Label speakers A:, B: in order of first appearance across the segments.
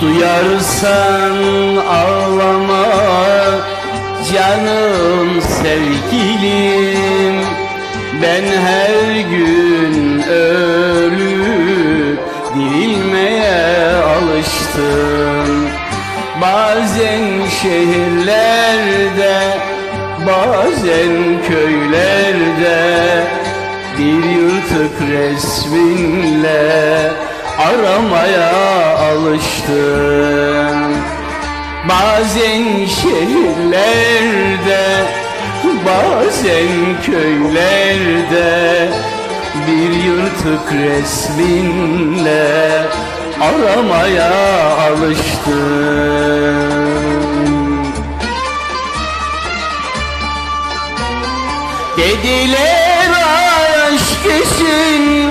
A: Duyarsan ağlama canım sevgilim. Ben her gün ölüp dirilmeye alıştım. Bazen şehirlerde bazen köylerde Bir yırtık resminle aramaya alıştım. Bazen şehirlerde Bazen köylerde Bir yırtık resminle Aramaya alıştım. Dediler aşk için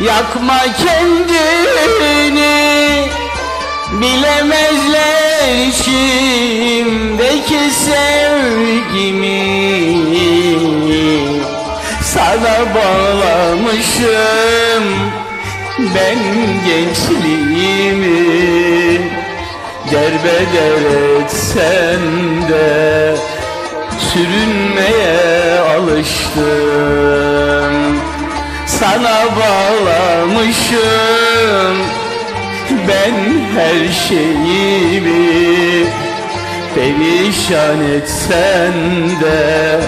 A: Yakma kendini Bilemezler içimdeki sevgimi. Sana bağlamışım ben gençliğimi. Derbeder etsen de sürünmeye alıştım Sana bağlamışım ben her şeyimi. Perişan etsen de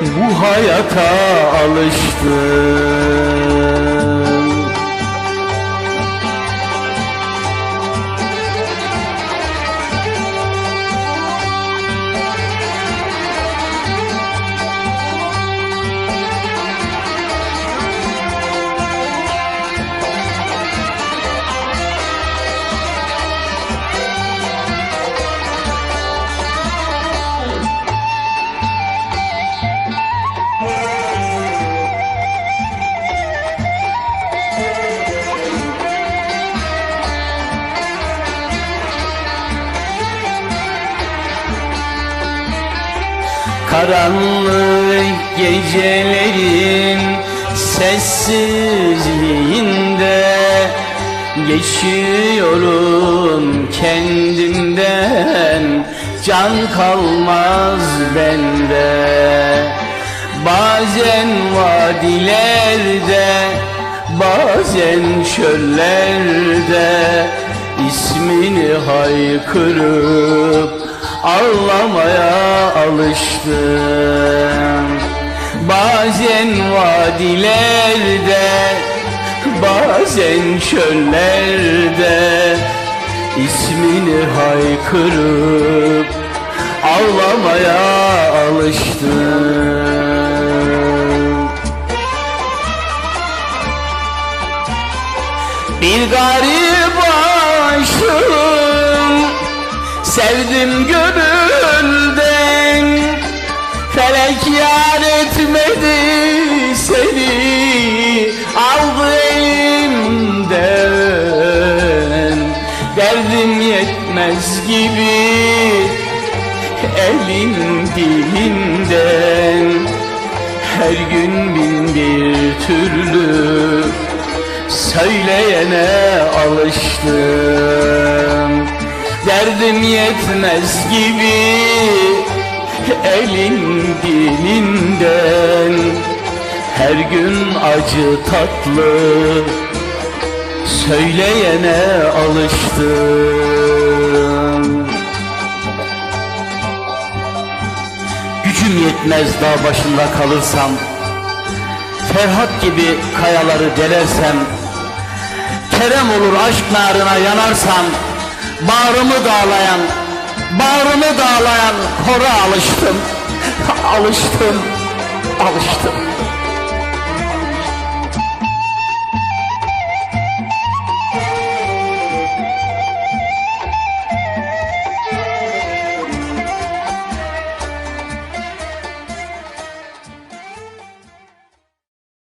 A: bu hayata alıştım Karanlık gecelerin sessizliğinde Geçiyorum kendimden. Can kalmaz bende. Bazen vadilerde Bazen çöllerde ismini haykırıp ağlamaya alıştım. Bazen vadilerde Bazen çöllerde ismini haykırıp ağlamaya alıştım. Bir garip aşığım Sevdim gönülden Felek yar etmedi seni Aldı elimden. Derdim yetmez gibi Elim dilinden. Her gün bin bir türlü söyleyene alıştım. Derdim yetmez gibi elin dilinden. Her gün acı tatlı söyleyene alıştım. Gücüm yetmez dağ başında kalırsam Ferhat gibi kayaları delersem Kerem olur aşk narına yanarsam Bağrımı dağlayan Bağrımı dağlayan kora alıştım. Alıştım Alıştım